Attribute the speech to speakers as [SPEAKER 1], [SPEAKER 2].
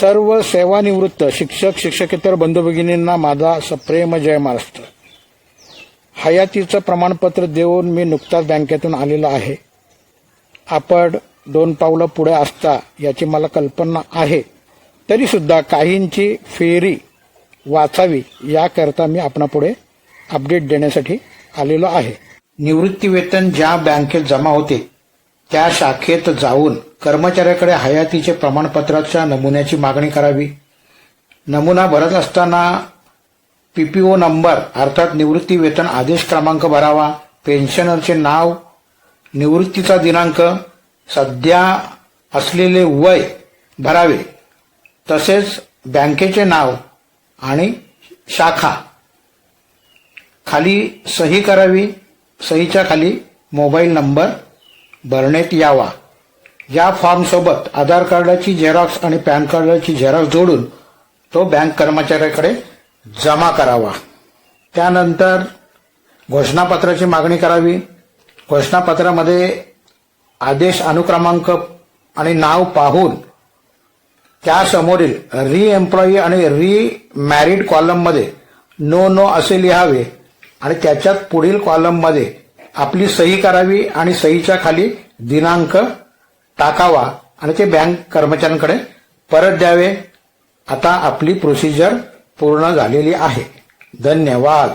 [SPEAKER 1] सर्व सेवानिवृत्त शिक्षक शिक्षकेतर बंधू भगिनींना माझा सप्रेम जय महाराष्ट्र. हयातीचं प्रमाणपत्र देऊन मी नुकताच बँकेतून आलेलो आहे. आपण दोन पावलं पुढे असता याची मला कल्पना आहे. तरीसुद्धा काहींची फेरी वाचावी याकरता मी आपणापुढे अपडेट देण्यासाठी आलेलो आहे. निवृत्ती वेतन ज्या बँकेत जमा होते त्या शाखेत जाऊन कर्मचाऱ्याकडे हयातीचे प्रमाणपत्राच्या नमुन्याची मागणी करावी. नमुना भरत असताना पीपीओ नंबर अर्थात निवृत्ती वेतन आदेश क्रमांक भरावा. पेन्शनरचे नाव निवृत्तीचा दिनांक सध्या असलेले वय भरावे. तसेच बँकेचे नाव आणि शाखा खाली सही करावी. सहीच्या खाली मोबाईल नंबर भरण्यात यावा. या फॉर्मसोबत आधार कार्डाची झेरॉक्स आणि पॅन कार्डाची झेरॉक्स जोडून तो बँक कर्मचाऱ्याकडे जमा करावा. त्यानंतर घोषणापत्राची मागणी करावी. घोषणापत्रामध्ये आदेश अनुक्रमांक आणि नाव पाहून त्यासमोरील री एम्प्लॉई आणि री मॅरिड कॉलममध्ये नो नो असे लिहावे आणि त्याच्यात पुढील कॉलममध्ये आपली सही करावी आणि सहीच्या खाली दिनांक टाकावा आणि ते बँक कर्मचाऱ्यांकडे परत द्यावे. आता आपली प्रोसिजर पूर्ण झालेली आहे. धन्यवाद.